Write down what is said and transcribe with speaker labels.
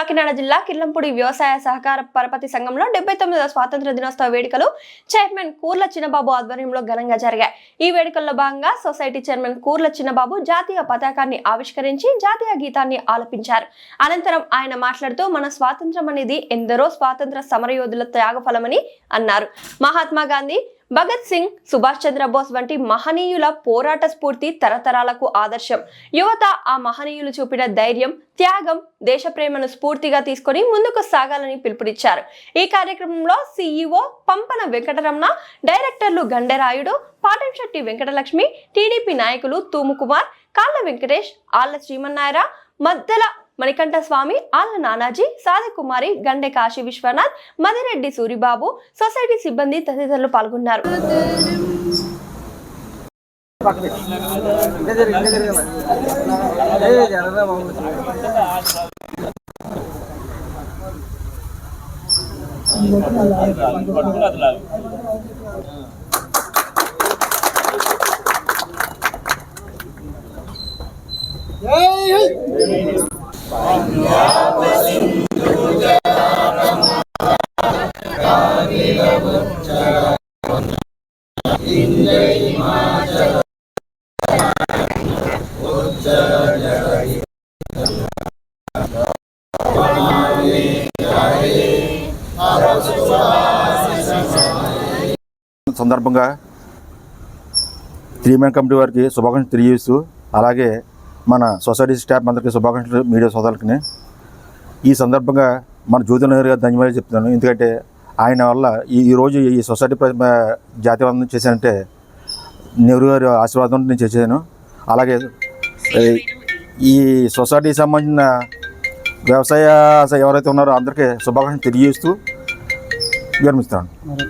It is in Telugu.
Speaker 1: కాకినాడ జిల్లా కిర్లంపూడి వ్యవసాయ సహకార పరపతి సంఘంలో డెబ్బై తొమ్మిదవ స్వాతంత్ర దినోత్సవ వేడుకలు చైర్మన్ కూర్ల చిన్నబాబు ఆధ్వర్యంలో ఘనంగా జరిగాయి. ఈ వేడుకల్లో భాగంగా సొసైటీ చైర్మన్ కూర్ల చిన్నబాబు జాతీయ పతాకాన్ని ఆవిష్కరించి జాతీయ గీతాన్ని ఆలపించారు. అనంతరం ఆయన మాట్లాడుతూ మన స్వాతంత్రం అనేది ఎందరో స్వాతంత్ర సమరయోధుల త్యాగఫలమని అన్నారు. మహాత్మా గాంధీ భగత్ సింగ్ సుభాష్ చంద్రబోస్ వంటి మహనీయుల పోరాట స్ఫూర్తి తరతరాలకు ఆదర్శం. యువత ఆ మహనీయులు చూపిన ధైర్యం త్యాగం దేశప్రేమను స్ఫూర్తిగా తీసుకొని ముందుకు సాగాలని పిలుపునిచ్చారు. ఈ కార్యక్రమంలో సీఈఓ పంపన వెంకటరమణ డైరెక్టర్లు గండెరాయుడు పాటంశెట్టి వెంకటలక్ష్మి టీడీపీ నాయకులు తూము కుమార్ కాళ్ళ వెంకటేష్ ఆళ్ళ శ్రీమన్నాయర మద్దల మణికంఠ స్వామి ఆళ్ళ నానాజీ సాధకుమారి గండె కాశీ విశ్వనాథ్ మదిరెడ్డి సూరిబాబు సొసైటీ సిబ్బంది తదితరులు పాల్గొన్నారు.
Speaker 2: ఇంకా జరిగి ఇంకా జరిగి ఏ జరగదా బాబు
Speaker 3: సందర్భంగా త్రీ మ్యాన్ కమిటీ వారికి శుభాకాంక్షలు తెలియజేస్తూ అలాగే మన సొసైటీ స్టాఫ్ అందరికీ శుభాకాంక్షలు మీడియా సోదరులకి. ఈ సందర్భంగా మన జ్యోతి నెహ్రూ గారు ధన్యవాదాలు చెప్తున్నాను. ఎందుకంటే ఆయన వల్ల ఈ ఈరోజు ఈ సొసైటీ ప్ర- జాతీయ వందనం చేశానంటే నెహ్రూ గారి ఆశీర్వాదం నేను చేశాను. అలాగే ఈ- ఈ సొసైటీకి సంబంధించిన వ్యవసాయ ఎవరైతే ఉన్నారో అందరికీ శుభాకాంక్షలు తెలియజేస్తూ విరమిస్తున్నాను.